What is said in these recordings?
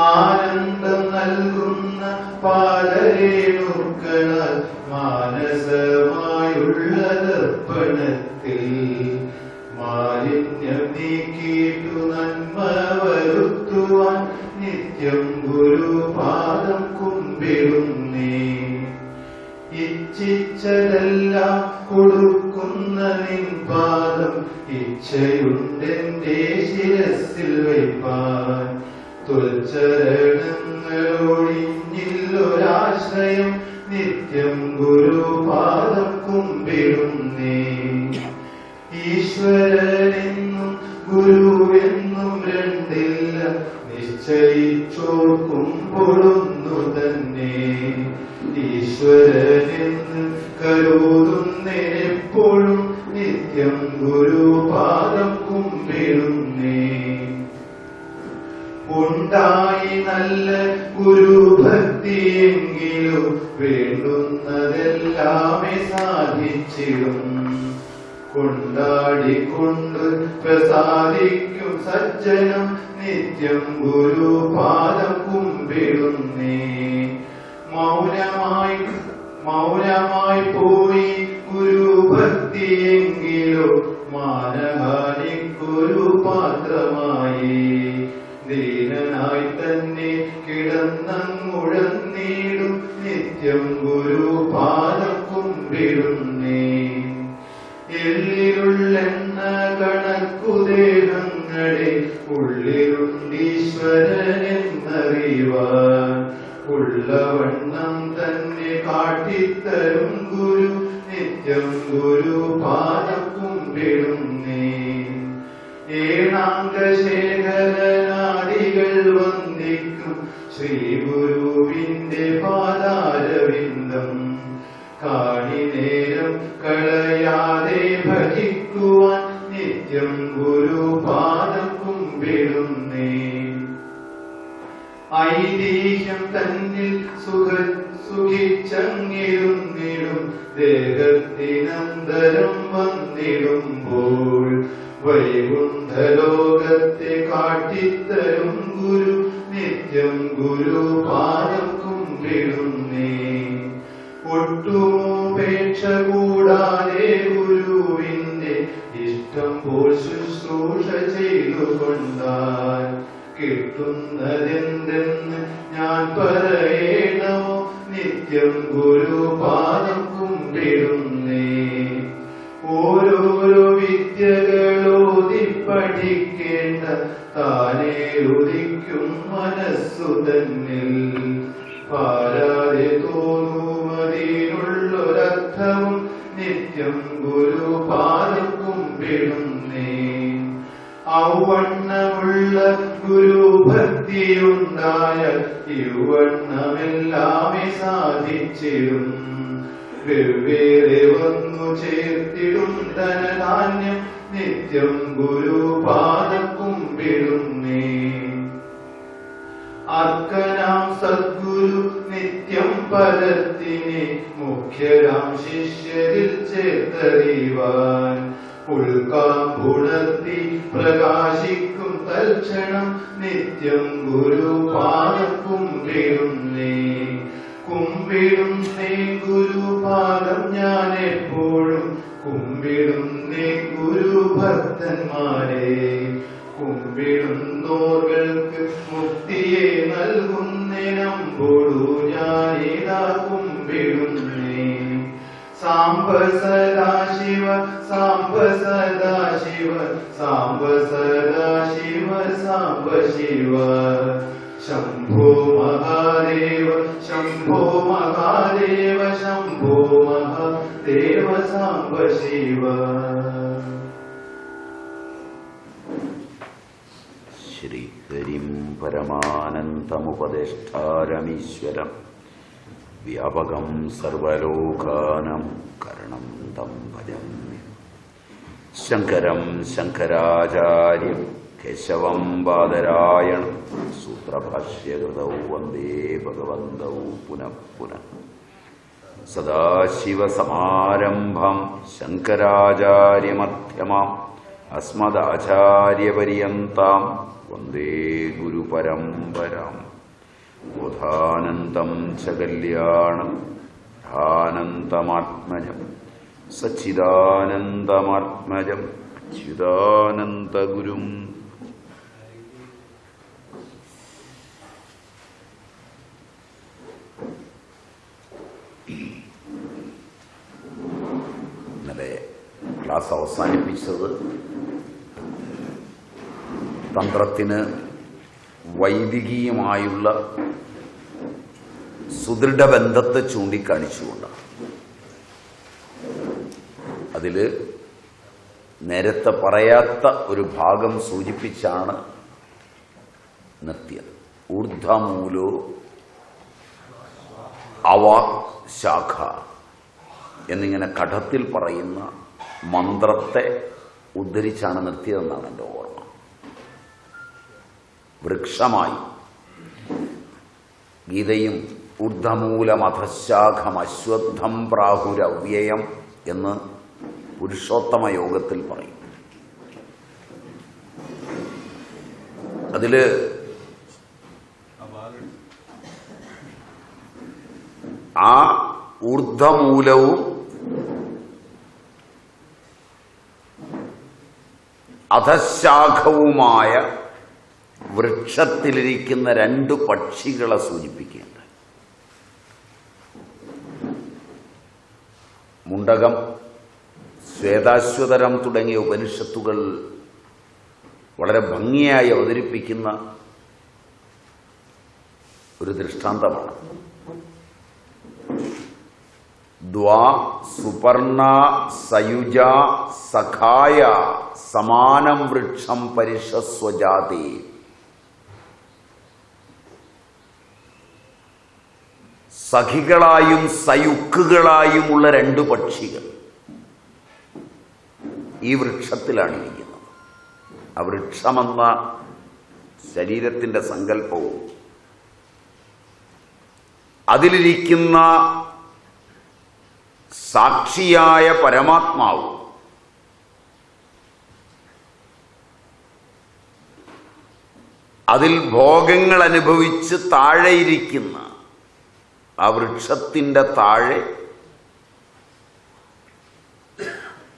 ആനന്ദം നൽകുന്ന പാലരേണുക്കളാൽ മാനസമായുള്ള ദർപ്പണത്തിൽ മാലിന്യം നീക്കിയിട്ടു നന്മ വരുത്തുവാൻ നിത്യം ഗുരുപാദം കുമ്പിടുന്നേ. ഇച്ഛിച്ചതെല്ലാം കൊടുക്കുന്ന നിൻ ഇച്ഛയുണ്ടെന്റെ ശിരസിൽ വയ്പാൻ. തുൽച്ചരണങ്ങളൊഴിഞ്ഞില്ലൊരാശ്രയം നിത്യം ഗുരുപാദം കുമ്പിടുന്നേ. ഈശ്വരനെന്നും ഗുരുവെന്നും രണ്ടില്ല നിശ്ചയിച്ചോർക്കുമ്പോഴൊന്നു തന്നെ. ഈശ്വരനെന്ന് കരുതുന്നെപ്പോഴും നിത്യം ഗുരുപാദം കുമ്പിടുന്നേ. ഉണ്ടായി നല്ല ഗുരുഭക്തിയെങ്കിലും വേണ്ടുന്നതെല്ലാമേ സാധിച്ചിടും. കൊണ്ടാടിക്കൊണ്ട് പ്രസാദിക്കും സജ്ജനം നിത്യം ഗുരുപാദം കുമ്പിടുന്നേ. മൗനമായി മൗനമായി പോയി ഗുരു ഗുരുഭക്തിയെങ്കിലോ മാനഹാനിക്കൊരു പാത്രമായി. ദീനനായി തന്നെ കിടന്നങ്ങുഴന്നീടും നിത്യം ഗുരുപാദം കണക്കു എല്ലിലുള്ളെണ്ണ കണക്കുദേഹങ്ങളെ ഉള്ളിലുണ്ടീശ്വരനെന്നറിവാൻ ഉള്ളവണ്ണം തന്നെ കാട്ടിത്തരും ഗുരു നിത്യം ഗുരു പാദക്കും ഏണാങ്കശേഖരനാദികൾ വന്ദിക്കും ശ്രീ ഗുരുവിന്റെ പാദാരവിന്ദം. കാണി നേരം തന്നിൽ സുഖ സുഖിച്ചങ്ങിരുന്നിടും ദേഹത്തിനന്തരം വന്നിടുമ്പോൾ വൈകുണ്ഠലോകത്തെ കാട്ടിത്തരും ഗുരു. നിത്യം ഗുരു പാദം കുമ്പിടുന്നേ. ഒട്ടുമോപേക്ഷ കൂടാതെ ഗുരുവിന്റെ ഇഷ്ടം പോൽ ശുശ്രൂഷ ചെയ്തുകൊണ്ടാൽ കിട്ടുന്നതെന്തെന്ന് ഞാൻ പറയണോ നിത്യം ഗുരുപാദം കുമ്പിടുന്നേ. ഓരോരോ വിദ്യകളോതി പഠിക്കേണ്ട താനേ ഉദിക്കും മനസ്സു തന്നിൽ. ഇവണ്ണമെല്ലാമേ സാധിച്ചിടും എപ്പോഴും കുമ്പിടുന്നേ ഗുരുഭക്തന്മാരെ. കുമ്പിടുന്നോർക്ക് മുക്തിയെ നൽകുന്നതിനമ്പോഴു ഞാനിതാ കുമ്പിടുന്നേ. സാമ്പ സദാശിവ സാമ്പ സദാശിവ സാമ്പ സദാശിവ സാമ്പ ശിവ ശംഭോ മഹാദേവ ശംഭോ മഹാദേവ ശംഭോ മഹാദേവ സാംബ ശിവ. ശ്രീഹരിം പരമാനന്തമുപദേഷ്ടാരമീശ്വരം വ്യാപകം സർവലോകാനം കരണം തം ഭജം ശങ്കരം ശങ്കരാചാര്യം. കേശവം ബാദരായണം സൂത്രഭാഷ്യകൃതൗ ഭഗവന്തൗ സദാശിവസമാരംഭം ശങ്കരാചാര്യമധ്യമാം. അസ്മദാചാര്യപര്യന്താം. വന്ദേ ഗുരുപരംപരാം ബോധാനന്ദം ച കല്യാണം ആനന്ദമാത്മജം സച്ചിദാനന്ദമാത്മജം അച്യുതാനന്ദഗുരും ക്ലാസ് അവസാനിപ്പിച്ചത്. തന്ത്രത്തിന് വൈദികീയമായുള്ള സുദൃഢ ബന്ധത്തെ ചൂണ്ടിക്കാണിച്ചുകൊണ്ടാണ് അതിൽ നേരത്തെ പറയാത്ത ഒരു ഭാഗം സൂചിപ്പിച്ചാണ് നിർത്തിയത്. ഊർധമൂലോ അവാക് ശാഖ എന്നിങ്ങനെ കഠത്തിൽ പറയുന്ന മന്ത്രത്തെ ഉദ്ധരിച്ചാണ് നിർത്തിയതെന്നാണ് എന്റെ ഓർമ്മ. വൃക്ഷമായി. ഗീതയും ഊർധമൂലമധശാഖം അശ്വത്ഥം പ്രാഹുരവ്യയം എന്ന് പുരുഷോത്തമ യോഗത്തിൽ പറയും. അതിൽ ആ ഊർധമൂലവും അധശാഖവുമായ വൃക്ഷത്തിലിരിക്കുന്ന രണ്ടു പക്ഷികളെ സൂചിപ്പിക്കേണ്ട മുണ്ടകം ശ്വേതാശ്വതരം തുടങ്ങിയ ഉപനിഷത്തുകൾ വളരെ ഭംഗിയായി അവതരിപ്പിക്കുന്ന ഒരു ദൃഷ്ടാന്തമാണ്. ദ്വാ സുപർണ സയുജ സഖായ സമാനം വൃക്ഷം പരിശസ്വജാതി സഖികളായും സയുക്കുകളായുമുള്ള രണ്ട് പക്ഷികൾ ഈ വൃക്ഷത്തിലാണ് ഇരിക്കുന്നത്. ആ വൃക്ഷമെന്ന ശരീരത്തിന്റെ സങ്കല്പവും അതിലിരിക്കുന്ന സാക്ഷിയായ പരമാത്മാവും അതിൽ ഭോഗങ്ങൾ അനുഭവിച്ച് താഴെയിരിക്കുന്ന ആ വൃക്ഷത്തിന്റെ താഴെ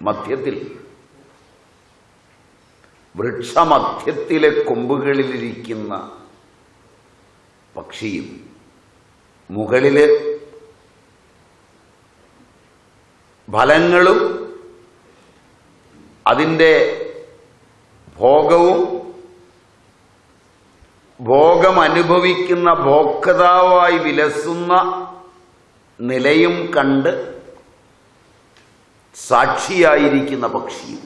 മധ്യത്തിൽ വൃക്ഷമധ്യത്തിലെ കൊമ്പുകളിലിരിക്കുന്ന പക്ഷിയും മുകളിൽ ഫലങ്ങളും അതിന്റെ ഭോഗവും ഭോഗം അനുഭവിക്കുന്ന ഭോക്താവായി വിലസുന്ന നിലയും കണ്ട് സാക്ഷിയായിരിക്കുന്ന പക്ഷിയും.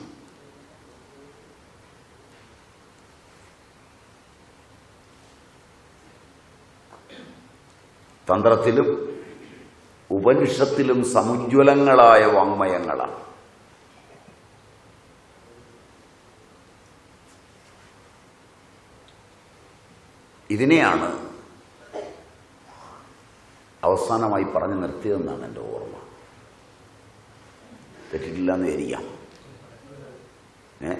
തന്ത്രത്തിലും ഉപനിഷത്തിലും സമുജ്വലങ്ങളായ വാങ്മയങ്ങളാണ്. ഇതിനെയാണ് അവസാനമായി പറഞ്ഞു നിർത്തിയതെന്നാണ് എന്റെ ഓർമ്മ. തെറ്റിട്ടില്ല എന്ന് ഏ?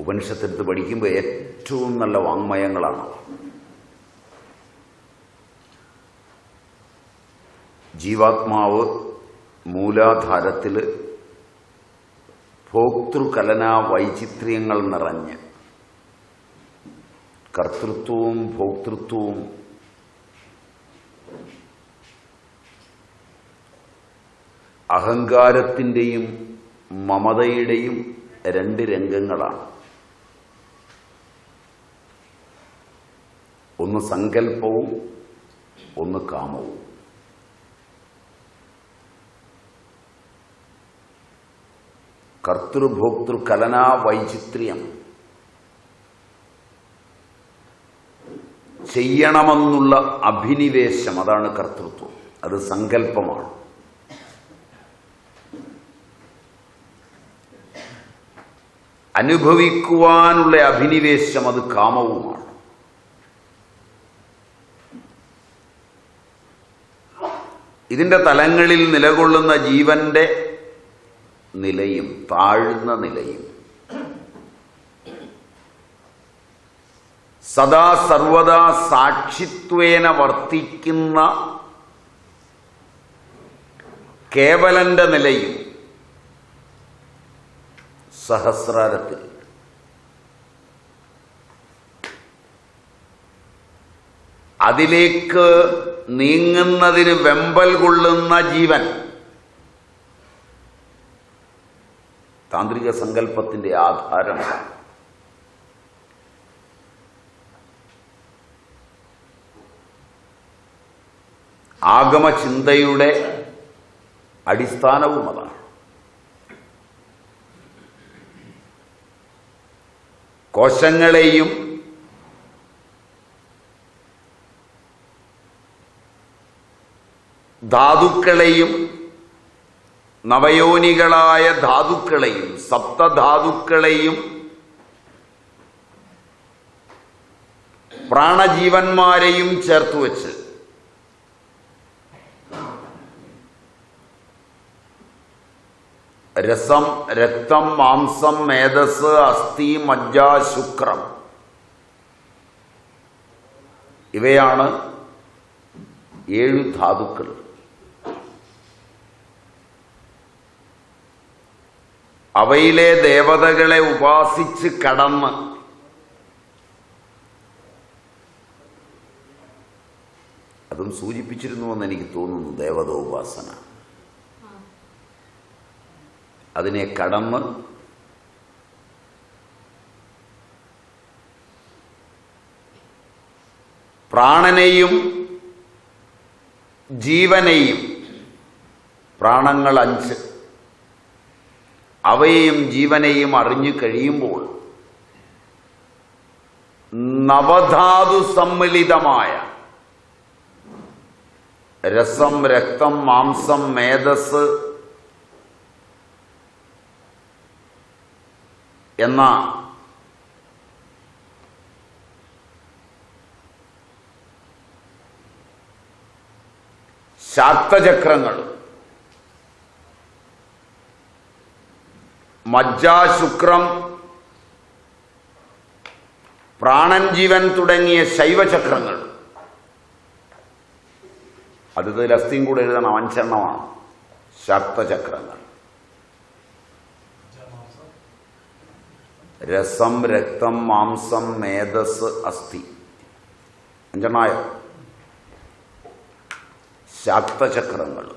ഉപനിഷത്തെടുത്ത് പഠിക്കുമ്പോൾ ഏറ്റവും നല്ല വാങ്മയങ്ങളാണ് ജീവാത്മാവ് മൂലാധാരത്തിൽ ഭോക്തൃകലനാ വൈചിത്ര്യങ്ങൾ നിറഞ്ഞ് കർത്തൃത്വവും ഭോക്തൃത്വവും അഹങ്കാരത്തിന്റെയും മമതയുടെയും രണ്ട് രംഗങ്ങളാണ്. ഒന്ന് സങ്കല്പവും ഒന്ന് കാമവും. കർത്തൃഭോക്തൃ കലനാ വൈചിത്ര്യം. ചെയ്യണമെന്നുള്ള അഭിനിവേശം അതാണ് കർത്തൃത്വം. അത് സങ്കല്പമാണ്. അനുഭവിക്കുവാനുള്ള അഭിനിവേശം അത് കാമവുമാണ്. ഇതിന്റെ തലങ്ങളിൽ നിലകൊള്ളുന്ന ജീവന്റെ നിലയും താഴ്ന്ന നിലയും സദാ സർവദാ സാക്ഷിത്വേന വർത്തിക്കുന്ന കേവലന്റെ നിലയും സഹസ്രാരത്തിൽ. അതിലേക്ക് നീങ്ങുന്നതിന് വെമ്പൽ കൊള്ളുന്ന ജീവൻ താന്ത്രിക സങ്കല്പത്തിന്റെ ആധാരമാണ് ആഗമചിന്തയുടെ അടിസ്ഥാനവും അതാണ്. കോശങ്ങളെയും ധാതുക്കളെയും നവയോനികളായ ധാതുക്കളെയും സപ്തധാതുക്കളെയും പ്രാണജീവന്മാരെയും ചേർത്ത് രസം രക്തം മാംസം മേധസ് അസ്ഥി മജ്ജ ശുക്രം. ഇവയാണ് ഏഴ് ധാതുക്കൾ. അവയിലെ ദേവതകളെ ഉപാസിച്ച് കടന്ന് അതും സൂചിപ്പിച്ചിരുന്നുവെന്ന് എനിക്ക് തോന്നുന്നു ദേവത ഉപാസന അതിനെ കടന്ന് പ്രാണനെയും ജീവനെയും പ്രാണങ്ങൾ അഞ്ച് അവയെയും ജീവനെയും അറിഞ്ഞു കഴിയുമ്പോൾ നവധാതു സമ്മിലിതമായ രസം രക്തം മാംസം മേധസ് എന്ന ശാക്തചക്രങ്ങൾ മജ്ജാശുക്രം പ്രാണൻ ജീവൻ തുടങ്ങിയ ശൈവചക്രങ്ങൾ. അതിൽ അസ്ഥിയും കൂടെ എഴുതണം അഞ്ചെണ്ണമാണ് ശാക്തചക്രങ്ങൾ രസം രക്തം മാംസം മേധസ് അസ്ഥി. അഞ്ചെണ്ണായ? ശാക്തചക്രങ്ങൾ.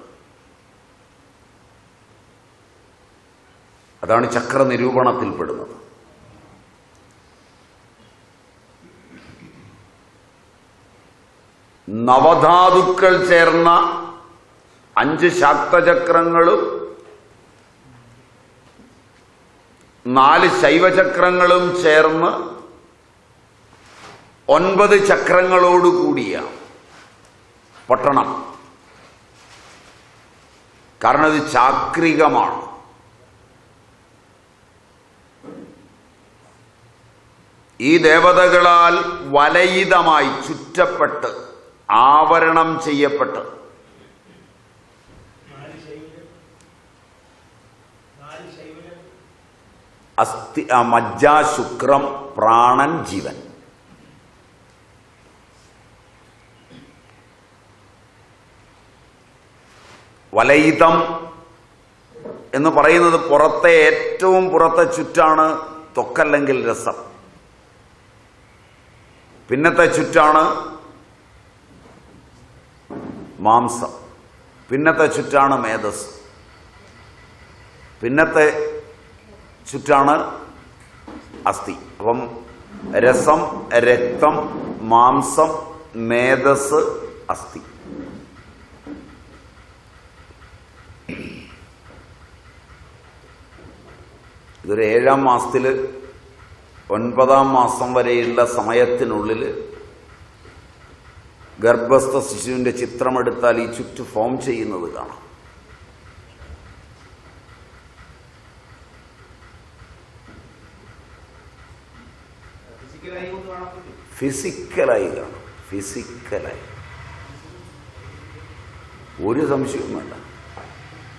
അതാണ് ചക്ര നിരൂപണത്തിൽപ്പെടുന്നത് നവധാതുക്കൾ ചേർന്ന അഞ്ച് ശാക്തചക്രങ്ങളും നാല് ശൈവചക്രങ്ങളും ചേർന്ന് ഒൻപത് ചക്രങ്ങളോടുകൂടിയ പട്ടണം. കാരണം ഇത് ചാക്രികമാണ്. ഈ ദേവതകളാൽ വലയിതമായി ചുറ്റപ്പെട്ട് ആവരണം ചെയ്യപ്പെട്ട് നാല് ശൈവനം നാല് ശൈവനം അസ്ഥി മജ്ജ ശുക്രം പ്രാണൻ ജീവൻ. വലയിതം എന്ന് പറയുന്നത് പുറത്തെ ഏറ്റവും പുറത്തെ ചുറ്റാണ് തൊക്കല്ലെങ്കിൽ രസം. പിന്നത്തെ ചുറ്റാണ് മാംസം. പിന്നത്തെ ചുറ്റാണ് മേധസ് പിന്നത്തെ ചുറ്റാണ് അസ്ഥി. അപ്പം രസം രക്തം മാംസം മേധസ് അസ്ഥി. ഇതൊരു ഏഴാം മാസത്തിൽ ഒൻപതാം മാസം വരെയുള്ള സമയത്തിനുള്ളിൽ ഗർഭസ്ഥ ശിശുവിന്റെ ചിത്രമെടുത്താൽ ഈ ചുറ്റു ഫോം ചെയ്യുന്നത് കാണാം ഫിസിക്കലായി കൊണ്ട് കാണാൻ പറ്റും ഫിസിക്കലായി കാണും ഫിസിക്കലായി ഒരു സംശയവും വേണ്ട.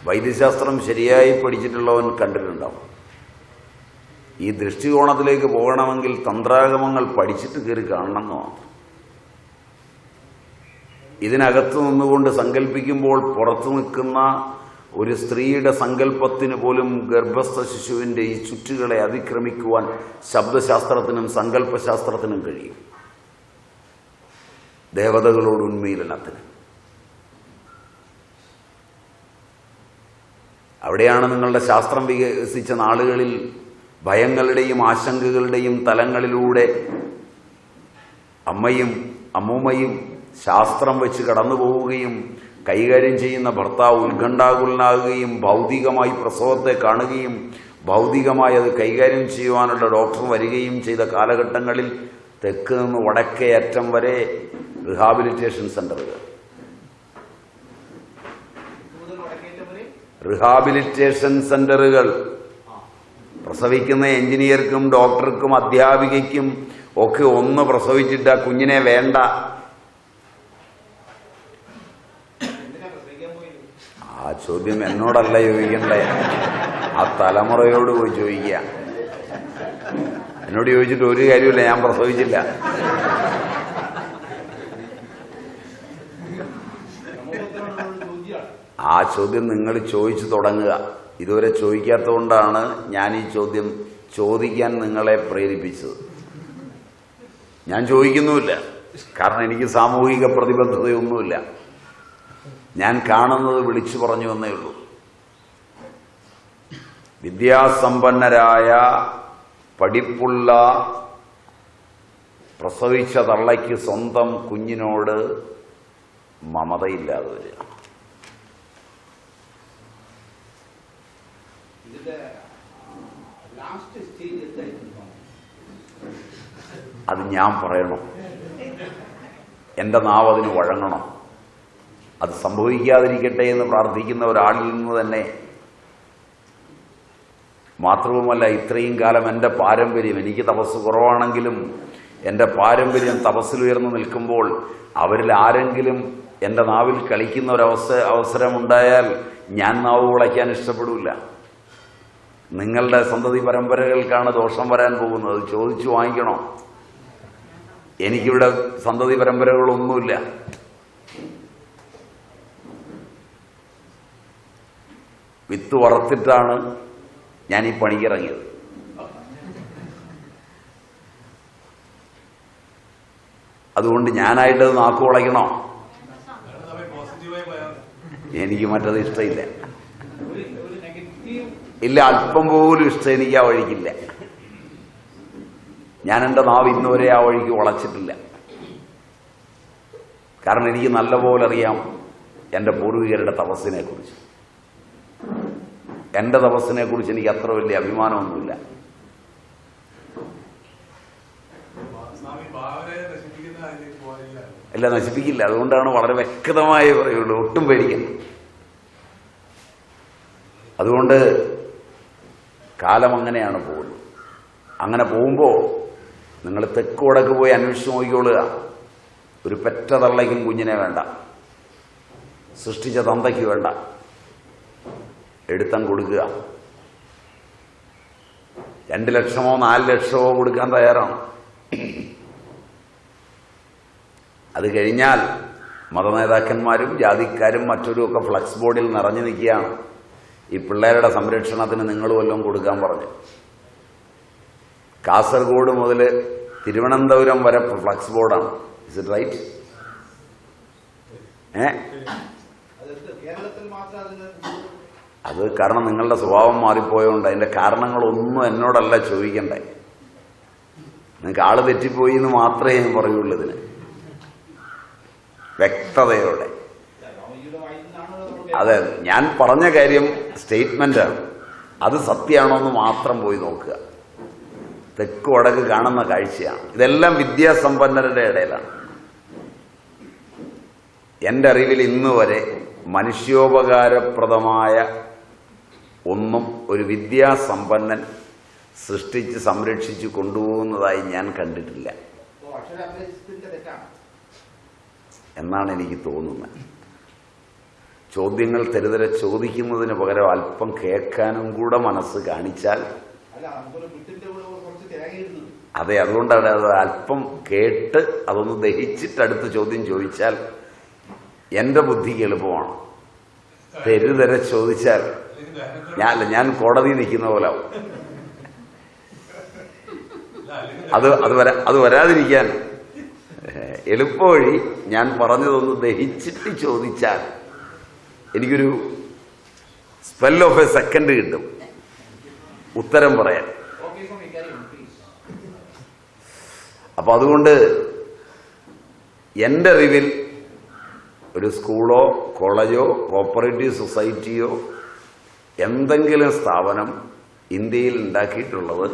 വൈദ്യശാസ്ത്രം ശരിയായി പഠിച്ചിട്ടുള്ളവൻ കണ്ടിട്ടുണ്ടാവും. ഈ ദൃഷ്ടികോണത്തിലേക്ക് പോകണമെങ്കിൽ തന്ത്രാഗമങ്ങൾ പഠിച്ചിട്ട് കയറി കാണണം എന്ന് മാത്രം. ഇതിനകത്ത് നിന്നുകൊണ്ട് സങ്കല്പിക്കുമ്പോൾ പുറത്തു നിൽക്കുന്ന ഒരു സ്ത്രീയുടെ സങ്കല്പത്തിന് പോലും ഗർഭസ്ഥ ശിശുവിന്റെ ഈ ചുറ്റുകളെ അതിക്രമിക്കുവാൻ ശബ്ദശാസ്ത്രത്തിനും സങ്കല്പശാസ്ത്രത്തിനും കഴിയും. ദേവതകളോട് ഉന്മീലനത്തിന് അവിടെയാണ് നിങ്ങളുടെ ശാസ്ത്രം വികസിച്ച നാളുകളിൽ ഭയങ്ങളുടെയും ആശങ്കകളുടെയും തലങ്ങളിലൂടെ അമ്മയും അമ്മൂമ്മയും ശാസ്ത്രം വെച്ച് കടന്നു പോവുകയും കൈകാര്യം ചെയ്യുന്ന ഭർത്താവ് ഉത്കണ്ഠാകുലനാകുകയും ഭൗതികമായി പ്രസവത്തെ കാണുകയും ഭൗതികമായി അത് കൈകാര്യം ചെയ്യുവാനുള്ള ഡോക്ടർ വരികയും ചെയ്ത കാലഘട്ടങ്ങളിൽ തെക്ക് നിന്ന് വടക്കേ അറ്റം വരെ റിഹാബിലിറ്റേഷൻ സെന്ററുകൾ റിഹാബിലിറ്റേഷൻ സെന്ററുകൾ പ്രസവിക്കുന്ന എഞ്ചിനീയർക്കും ഡോക്ടർക്കും അധ്യാപികയ്ക്കും ഒക്കെ ഒന്ന് പ്രസവിച്ചിട്ട് ആ കുഞ്ഞിനെ വേണ്ട. ആ ചോദ്യം എന്നോടല്ല ചോദിക്കണ്ടേ. ആ തലമുറയോട് പോയി ചോദിക്കുക. എന്നോട് ചോദിച്ചിട്ട് ഒരു കാര്യമില്ല ഞാൻ പ്രസവിച്ചില്ല. ആ ചോദ്യം നിങ്ങൾ ചോദിച്ചു തുടങ്ങുക. ഇതുവരെ ചോദിക്കാത്തതുകൊണ്ടാണ് ഞാൻ ഈ ചോദ്യം ചോദിക്കാൻ നിങ്ങളെ പ്രേരിപ്പിച്ചത്. ഞാൻ ചോദിക്കുന്നുമില്ല. കാരണം എനിക്ക് സാമൂഹിക പ്രതിബദ്ധതയൊന്നുമില്ല. ഞാൻ കാണുന്നത് വിളിച്ചു പറഞ്ഞു എന്നേ ഉള്ളൂ. വിദ്യാസമ്പന്നരായ പഠിപ്പുള്ള പ്രസവിച്ച തള്ളയ്ക്ക് സ്വന്തം കുഞ്ഞിനോട് മമതയില്ലാതെ വരിക. അത് ഞാൻ പറയണം എന്റെ നാവ് അതിന് വഴങ്ങണം. അത് സംഭവിക്കാതിരിക്കട്ടെ എന്ന് പ്രാർത്ഥിക്കുന്ന ഒരാളിൽ നിന്ന് തന്നെ മാത്രവുമല്ല ഇത്രയും കാലം എന്റെ പാരമ്പര്യം എനിക്ക് തപസ് കുറവാണെങ്കിലും എന്റെ പാരമ്പര്യം തപസ്സിലുയർന്നു നിൽക്കുമ്പോൾ അവരിൽ ആരെങ്കിലും എന്റെ നാവിൽ കളിക്കുന്ന ഒരവസ അവസരമുണ്ടായാൽ ഞാൻ നാവ് വിളയ്ക്കാൻ ഇഷ്ടപ്പെടില്ല നിങ്ങളുടെ സന്തതി പരമ്പരകൾക്കാണ് ദോഷം വരാൻ പോകുന്നത്. ചോദിച്ചു വാങ്ങിക്കണോ? എനിക്കിവിടെ സന്തതി പരമ്പരകളൊന്നുമില്ല. വിത്ത് വറത്തിട്ടാണ് ഞാൻ ഈ പണിക്കിറങ്ങിയത്. അതുകൊണ്ട് ഞാനായിട്ട് നാക്കു വളയ്ക്കണോ? എനിക്ക് മറ്റത് ഇഷ്ടമില്ല. ഇല്ല അല്പം പോലും ഇഷ്ടം എനിക്ക് ആ വഴിക്കില്ല. ഞാൻ എന്റെ നാവ് ഇന്നുവരെ ആ വഴിക്ക് വളച്ചിട്ടില്ല. കാരണം എനിക്ക് നല്ലപോലെ അറിയാം എന്റെ പൂർവികരുടെ തപസ്സിനെ കുറിച്ച് എന്റെ തപസ്സിനെ കുറിച്ച് എനിക്ക് അത്ര വലിയ അഭിമാനമൊന്നുമില്ല. അല്ല നശിപ്പിക്കില്ല. അതുകൊണ്ടാണ് വളരെ വ്യക്തമായി പറയുള്ളൂ. ഒട്ടും പേടിക്കുന്നത് അതുകൊണ്ട് കാലം അങ്ങനെയാണ് പോകുന്നത്. അങ്ങനെ പോകുമ്പോൾ നിങ്ങൾ തെക്ക് വടക്ക് പോയി അന്വേഷിച്ച് നോക്കിക്കൊള്ളുക ഒരു പെറ്റ തള്ളയ്ക്കും കുഞ്ഞിനെ വേണ്ട. സൃഷ്ടിച്ച തന്തയ്ക്ക് വേണ്ട. എടുത്തം കൊടുക്കുക. രണ്ട് ലക്ഷമോ നാല് ലക്ഷമോ കൊടുക്കാൻ തയ്യാറാണ്. അത് കഴിഞ്ഞാൽ മതനേതാക്കന്മാരും ജാതിക്കാരും മറ്റൊരു ഒക്കെ ഫ്ലക്സ് ബോർഡിൽ നിറഞ്ഞു നിൽക്കുകയാണ്. ഈ പിള്ളേരുടെ സംരക്ഷണത്തിന് നിങ്ങൾ വല്ലതും കൊടുക്കാൻ പറഞ്ഞു. കാസർഗോഡ് മുതൽ തിരുവനന്തപുരം വരെ ഫ്ലക്സ് ബോർഡാണ്. ഇസ് ഇറ്റ് റൈറ്റ് ഏ? അത് കാരണം നിങ്ങളുടെ സ്വഭാവം മാറിപ്പോയതുകൊണ്ട് അതിന്റെ കാരണങ്ങളൊന്നും എന്നോടല്ല ചോദിക്കണ്ടേ. നിങ്ങൾക്ക് ആൾ തെറ്റിപ്പോയി എന്ന് മാത്രമേ ഞാൻ പറയുള്ളൂ ഇതിന്. വ്യക്തതയോടെ. അതെ ഞാൻ പറഞ്ഞ കാര്യം സ്റ്റേറ്റ്മെന്റാണ്. അത് സത്യമാണോ എന്ന് മാത്രം പോയി നോക്കുക. തെക്ക് വടക്ക് കാണുന്ന കാഴ്ചയാണ്. ഇതെല്ലാം വിദ്യാസമ്പന്നരുടെ ഇടയിലാണ്. എന്റെ അറിവിൽ ഇന്ന് വരെ മനുഷ്യോപകാരപ്രദമായ ഒന്നും ഒരു വിദ്യാസമ്പന്നൻ സൃഷ്ടിച്ച് സംരക്ഷിച്ച് കൊണ്ടുപോകുന്നതായി ഞാൻ കണ്ടിട്ടില്ല. എന്നാണ് എനിക്ക് തോന്നുന്നത്. ചോദ്യങ്ങൾ തെരുതരെ ചോദിക്കുന്നതിന് പകരം അല്പം കേൾക്കാനും കൂടെ മനസ്സ് കാണിച്ചാൽ അല്ല നമുക്കൊരു വിട്ടിന്റെ കൂടെ കുറച്ച് തേങ്ങ ഇടുന്നു അതെ അതുകൊണ്ടാണ് അത് അല്പം കേട്ട് അതൊന്ന് ദഹിച്ചിട്ട് അടുത്ത ചോദ്യം ചോദിച്ചാൽ എന്റെ ബുദ്ധിക്ക് എളുപ്പമാണ്? തെരുതര ചോദിച്ചാൽ ഞാൻ ഞാൻ കോടതി നിൽക്കുന്ന പോലെ ആവും. അത് അത് വരാ അത് വരാതിരിക്കാൻ എളുപ്പവഴി ഞാൻ പറഞ്ഞതൊന്ന് ദഹിച്ചിട്ട് ചോദിച്ചാൽ എനിക്കൊരു സ്പെൽ ഓഫ് എ സെക്കൻഡ് കിട്ടും. ഉത്തരം പറയാൻ. Okay Swami carry on, please. അപ്പൊ അതുകൊണ്ട് എന്റെ അറിവിൽ ഒരു സ്കൂളോ കോളേജോ കോപ്പറേറ്റീവ് സൊസൈറ്റിയോ എന്തെങ്കിലും സ്ഥാപനം ഇന്ത്യയിൽ ഉണ്ടാക്കിയിട്ടുള്ളത്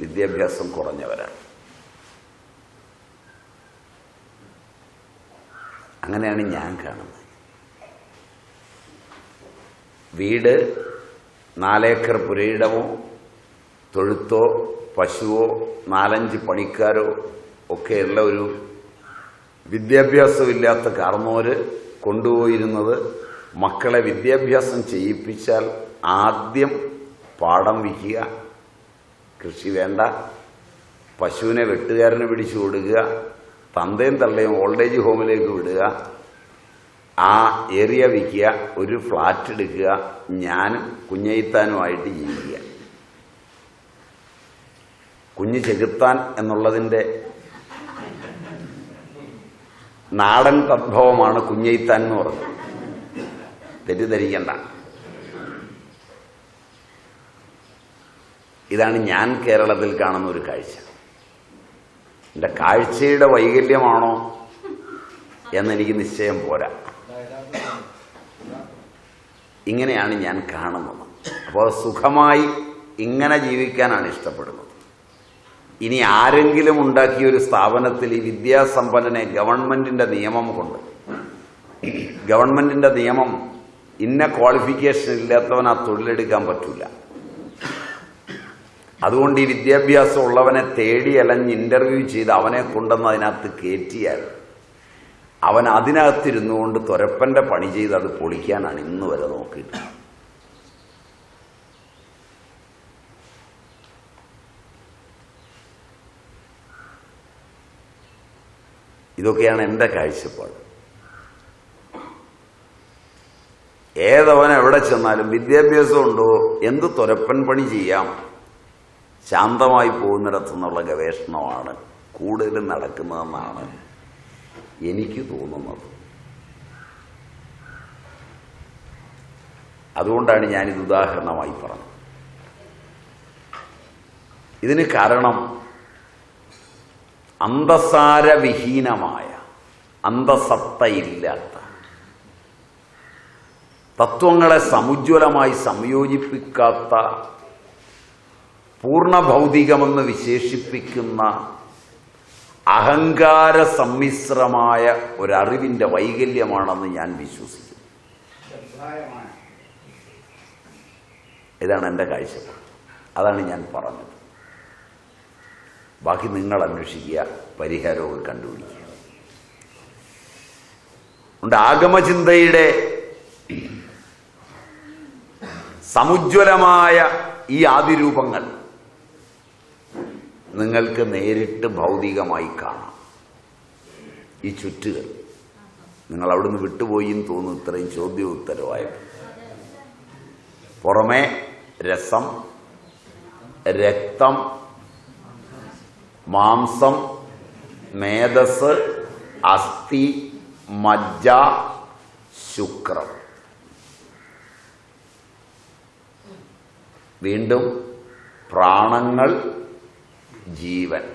വിദ്യാഭ്യാസം കുറഞ്ഞവരാണ് അങ്ങനെയാണ് ഞാൻ കാണുന്നത് വീട് നാലേക്കർ പുരയിടമോ തൊഴുത്തോ പശുവോ നാലഞ്ച് പണിക്കാരോ ഒക്കെയുള്ള ഒരു വിദ്യാഭ്യാസമില്ലാത്ത കാർന്നോര് കൊണ്ടുപോയിരുന്നത് മക്കളെ വിദ്യാഭ്യാസം ചെയ്യിപ്പിച്ചാൽ ആദ്യം പാടം വിൽക്കുക കൃഷി വേണ്ട പശുവിനെ വെട്ടുകാരനെ പിടിച്ചു കൊടുക്കുക തന്തയും തള്ളയും ഓൾഡേജ് ഹോമിലേക്ക് വിടുക ആ ഏരിയ വിൽക്കുക ഒരു ഫ്ലാറ്റ് എടുക്കുക ഞാനും കുഞ്ഞയിത്താനുമായിട്ട് ജീവിക്കുക. കുഞ്ഞ് ചെകുത്താൻ എന്നുള്ളതിന്റെ നാടൻ തദ്ഭവമാണ് കുഞ്ഞെയ്ത്താൻ എന്ന് പറഞ്ഞത്. തെറ്റിദ്ധരിക്കണ്ട. ഇതാണ് ഞാൻ കേരളത്തിൽ കാണുന്ന ഒരു കാഴ്ച. എന്റെ കാഴ്ചയുടെ വൈകല്യമാണോ എന്നെനിക്ക് നിശ്ചയം പോരാ. ഇങ്ങനെയാണ് ഞാൻ കാണുന്നത്. അപ്പോൾ സുഖമായി ഇങ്ങനെ ജീവിക്കാനാണ് ഇഷ്ടപ്പെടുന്നത്. ഇനി ആരെങ്കിലും ഉണ്ടാക്കിയ ഒരു സ്ഥാപനത്തിൽ ഈ വിദ്യാസമ്പന്നനെ ഗവൺമെന്റിന്റെ നിയമം കൊണ്ട്. ഗവൺമെന്റിന്റെ നിയമം ഇന്ന ക്വാളിഫിക്കേഷൻ ഇല്ലാത്തവൻ ആ തൊഴിലെടുക്കാൻ പറ്റൂല. അതുകൊണ്ട് ഈ വിദ്യാഭ്യാസം ഉള്ളവനെ തേടി അലഞ്ഞ് ഇന്റർവ്യൂ ചെയ്ത് അവനെ കൊണ്ടുവന്ന് അതിനകത്ത് കയറ്റിയാൽ അവൻ അതിനകത്തിരുന്നു കൊണ്ട് തുരപ്പന്റെ പണി ചെയ്ത് അത് പൊളിക്കാനാണ് ഇന്ന് വരെ നോക്കിയിട്ട് ഇതൊക്കെയാണ് എന്റെ കാഴ്ചപ്പാട്. ഏതവൻ എവിടെ ചെന്നാലും വിദ്യാഭ്യാസം ഉണ്ടോ എന്ത് തുരപ്പൻ പണി ചെയ്യാം ശാന്തമായി പോകുന്നിടത്തുനിന്നുള്ള ഗവേഷണമാണ് കൂടുതലും നടക്കുന്നതെന്നാണ് എനിക്ക് തോന്നുന്നത്. അതുകൊണ്ടാണ് ഞാനിത് ഉദാഹരണമായി പറഞ്ഞത്. ഇതിന് കാരണം അന്തസാരവിഹീനമായ അന്തസത്തയില്ലാത്ത തത്വങ്ങളെ സമുജ്വലമായി സംയോജിപ്പിക്കാത്ത പൂർണ ഭൗതികമെന്ന് വിശേഷിപ്പിക്കുന്ന അഹങ്കാര സമ്മിശ്രമായ ഒരറിവിന്റെ വൈകല്യമാണെന്ന് ഞാൻ വിശ്വസിക്കുന്നു. ഇതാണ് എന്റെ കാഴ്ചപ്പാട്. അതാണ് ഞാൻ പറഞ്ഞത്. ബാക്കി നിങ്ങൾ അന്വേഷിക്കുക പരിഹാരവും കണ്ടുപിടിക്കുക. ഉണ്ട് ആഗമചിന്തയുടെ സമുജ്വലമായ ഈ ആദിരൂപങ്ങൾ നിങ്ങൾക്ക് നേരിട്ട് ഭൗതികമായി കാണാം. ഈ ചുറ്റുകൾ. നിങ്ങൾ അവിടുന്ന് വിട്ടുപോയി എന്ന് തോന്നുന്നു ഇത്രയും ചോദ്യ ഉത്തരവായപ്പോൾ പുറമെ രസം രക്തം മാംസം മേധസ് അസ്ഥി മജ്ജ ശുക്രം. വീണ്ടും പ്രാണങ്ങൾ ജീവൻ.